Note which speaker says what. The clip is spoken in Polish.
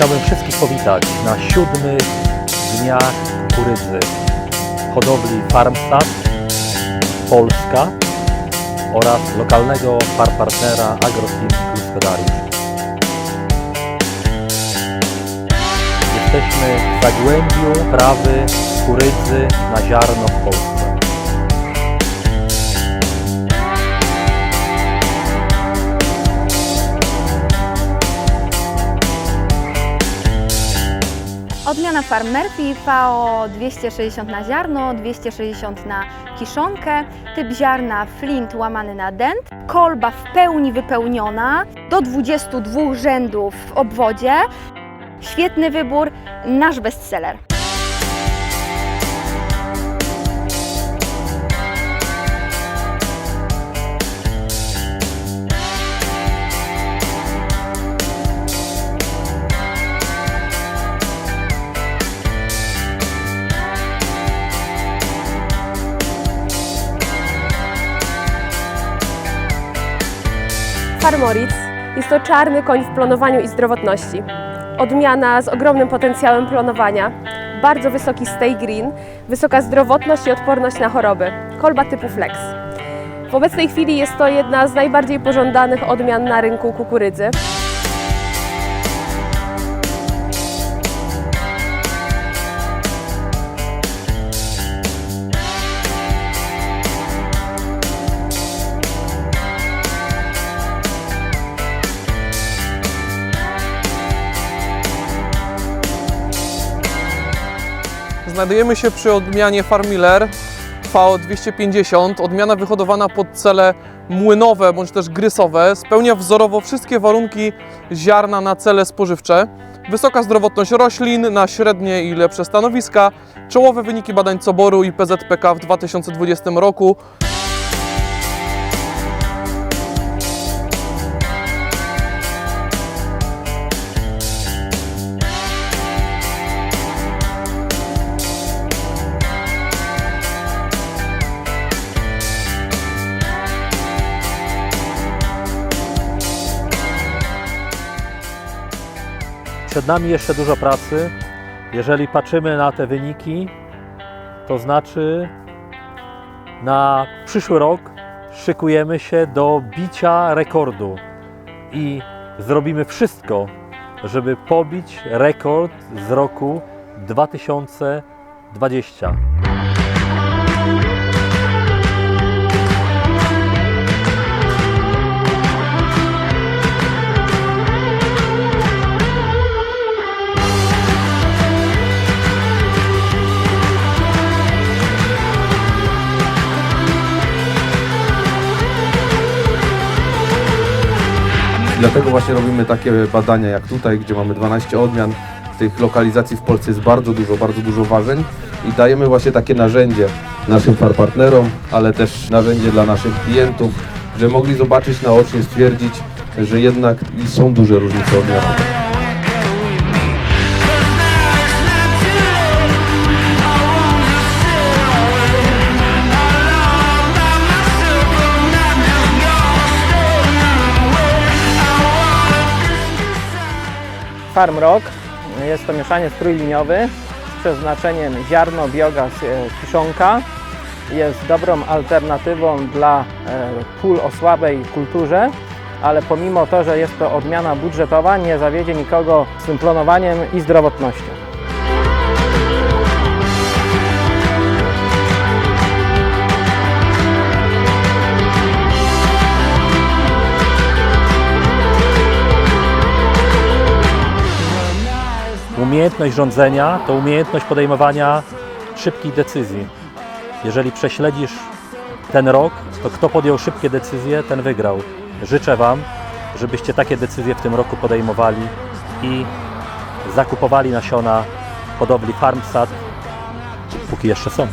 Speaker 1: Chciałbym wszystkich powitać na siódmych dniach kukurydzy hodowli Farmstad Polska oraz lokalnego farmpartnera AgroTeam Gospodariusz. Jesteśmy w zagłębiu prawy kukurydzy na ziarno w Polsce.
Speaker 2: Odmiana Farm Murphy VO 260 na ziarno, 260 na kiszonkę, typ ziarna flint łamany na dent, kolba w pełni wypełniona, do 22 rzędów w obwodzie. Świetny wybór, nasz bestseller.
Speaker 3: Farmoritz jest to czarny koń w plonowaniu i zdrowotności. Odmiana z ogromnym potencjałem plonowania, bardzo wysoki stay green, wysoka zdrowotność i odporność na choroby, kolba typu flex. W obecnej chwili jest to jedna z najbardziej pożądanych odmian na rynku kukurydzy.
Speaker 4: Znajdujemy się przy odmianie Farmiller V250. Odmiana wyhodowana pod cele młynowe bądź też grysowe. Spełnia wzorowo wszystkie warunki ziarna na cele spożywcze. Wysoka zdrowotność roślin na średnie i lepsze stanowiska. Czołowe wyniki badań Coboru i PZPK w 2020 roku.
Speaker 1: Przed nami jeszcze dużo pracy. Jeżeli patrzymy na te wyniki, to znaczy na przyszły rok szykujemy się do bicia rekordu i zrobimy wszystko, żeby pobić rekord z roku 2020.
Speaker 5: Dlatego właśnie robimy takie badania jak tutaj, gdzie mamy 12 odmian. Tych lokalizacji w Polsce jest bardzo dużo, bardzo dużo ważeń i dajemy właśnie takie narzędzie naszym partnerom, ale też narzędzie dla naszych klientów, żeby mogli zobaczyć naocznie, stwierdzić, że jednak są duże różnice odmianowe.
Speaker 6: Farm Rock. Jest to mieszaniec trójliniowy z przeznaczeniem ziarno, biogaz, e, kiszonka. Jest dobrą alternatywą dla e, pól o słabej kulturze, ale pomimo to, że jest to odmiana budżetowa, nie zawiedzie nikogo z tym plonowaniem i zdrowotnością.
Speaker 1: Umiejętność rządzenia to umiejętność podejmowania szybkich decyzji. Jeżeli prześledzisz ten rok, to kto podjął szybkie decyzje, ten wygrał. Życzę Wam, żebyście takie decyzje w tym roku podejmowali i zakupowali nasiona hodowli Farmstad, póki jeszcze są.